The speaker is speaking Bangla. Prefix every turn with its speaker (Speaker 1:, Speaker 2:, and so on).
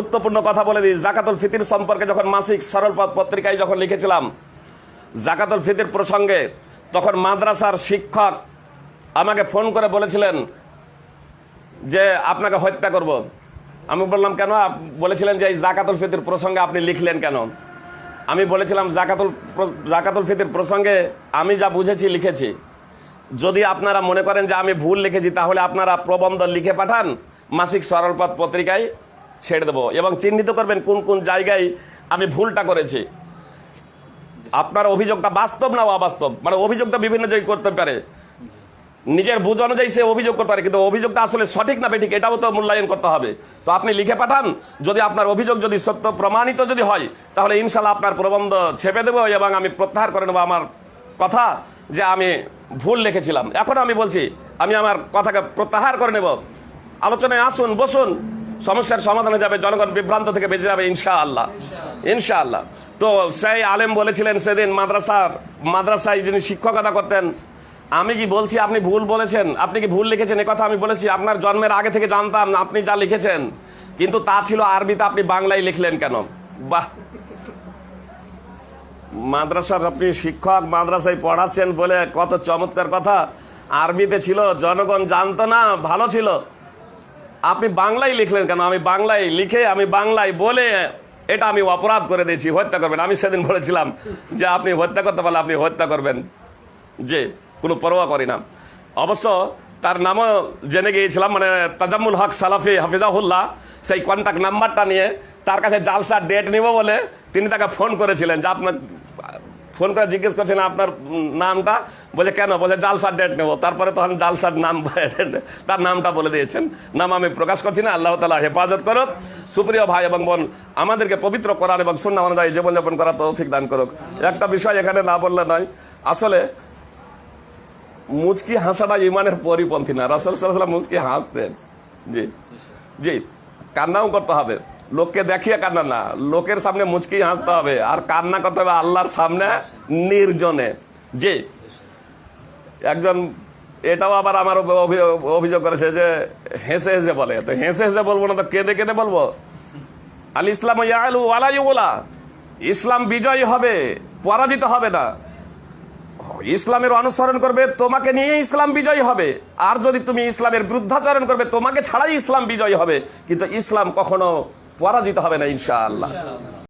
Speaker 1: গুরুত্বপূর্ণ কথা বলে দিই। জাকাতুল ফিতির সম্পর্কে যখন মাসিক সরল পথ পত্রিকায় যখন লিখেছিলাম, জাকাতুল ফিতির প্রসঙ্গে তখন মাদ্রাসার শিক্ষক আমাকে ফোন করে বলেছিলেন যে, আপনাকে হত্যা করব। আমি বললাম, কেন? বলেছিলেন যে, এই জাকাতুল ফিতির প্রসঙ্গে আপনি লিখলেন কেন? আমি বলেছিলাম, জাকাতুল জাকাতুল ফিতির প্রসঙ্গে আমি যা বুঝেছি, লিখেছি। যদি আপনারা মনে করেন যে আমি ভুল লিখেছি, তাহলে আপনারা প্রবন্ধ লিখে পাঠান মাসিক সরলপথ পত্রিকায়। ছেড়ে দেবো। এবং চিহ্নিত করবেন কোন কোন জায়গায় আমি ভুলটা করেছি। আপনার অভিযোগটা বাস্তব না অবাস্তব? মানে অভিযোগটা বিভিন্ন জায়গায় করতে পারে। নিজের বুঝ অনুযায়ী সে অভিযোগ করতে পারে, কিন্তু অভিযোগটা আসলে সঠিক না বেঠিক, এটাও তো মূল্যায়ন করতে হবে। তো আপনি লিখে পাঠান, যদি আপনার অভিযোগ যদি সত্য প্রমাণিত যদি হয়, তাহলে ইনশাল্লাহ আপনার প্রবন্ধ ছেপে দেবো এবং আমি প্রত্যাহার করে নেব আমার কথা যে আমি ভুল লিখেছিলাম। এখন আমি বলছি, আমি আমার কথাকে প্রত্যাহার করে নেব। আলোচনায় আসুন, বসুন। সমস্যার সমাধান হয়ে যাবে, জনগণ বিভ্রান্ত থেকে বেঁচে যাবে ইনশা ইনশাআল্লাহ। ইনশাআল্লাহ। তো সেই আলেম বলেছিলেন সেদিন, মাদ্রাসার, মাদ্রাসায় যিনি শিক্ষকতা করতেন, আমি কি বলছি আপনি ভুল বলেছেন? আপনি কি ভুল লিখেছেন? কথা আমি বলেছি, আপনার জন্মের আগে থেকে জানতাম আপনি যা লিখেছেন। কিন্তু তা ছিল আরবিতে আপনি বাংলায় লিখলেন কেন? বাহ! মাদ্রাসার আপনি শিক্ষক, মাদ্রাসায় পড়াচ্ছেন বলে কত চমৎকার কথা। আরবিতে ছিল, জনগণ জানতো না, ভালো ছিল। আপনি বাংলায় লিখলেন কেন? আমি বাংলায় লিখে, আমি বাংলায় বলে এটা আমি অপরাধ করে দিয়েছি, হত্যা করবেন। আমি সেদিন বলেছিলাম যে আপনি হত্যা করতে পারলে আপনি হত্যা করবেন। যে, কোনো পরোয়া করি না। অবশ্য তার নামও জেনে গিয়েছিলাম মানে তাজাম্মুল হক সালাফি হাফিজাহুল্লাহ, সেই কন্ট্যাক্ট নাম্বারটা নিয়ে তার কাছে জালসার ডেট নিব বলে তিনি তাকে ফোন করেছিলেন যে আপনার ফোন করে জিজ্ঞেস করছিলেন আপনার নামটা, বলে কেন? বলে জালসার ডেট নেব। তারপরে তখন জালসার নাম তার নামটা বলে দিয়েছেন। নাম আমি প্রকাশ করছি না, আল্লাহ তালা হেফাজত করুক। সুপ্রিয় ভাই এবং বোন, আমাদেরকে পবিত্র করার এবং সুন্না অনুযায়ী জীবনযাপন করার তৌফিক দান করুক। একটা বিষয় এখানে না বললে নয়, আসলে মুচকি হাসাটা ইমানের পরিপন্থী না। রাসুল সাল্লাম মুচকি হাসতেন। জি জি, কান্নাও করতে হবে। লোককে দেখিয়ে কান্না না। লোকের সামনে মুচকি হাসতে হবে। আর কান্না করতে হবে আল্লাহর সামনে নির্জনে। যে একজন, এটাও আবার আমার অভি- অভি- অভিযোগ করেছে যে হেসে হেসে বলে। তো হেসে হেসে বলব না তো কেঁদে কেঁদে বলব। আল ইসলাম ওয়ালাইউলা ইসলাম বিজয়ী হবে, পরাজিত হবে না। ইসলামের অনুসরণ করবে, তোমাকে নিয়ে ইসলাম বিজয়ী হবে। আর যদি তুমি ইসলামের বিরুদ্ধাচরণ করবে, তোমাকে ছাড়াই ইসলাম বিজয়ী হবে। কিন্তু ইসলাম কখনো পরাজিত হবে না ইনশাআল্লাহ।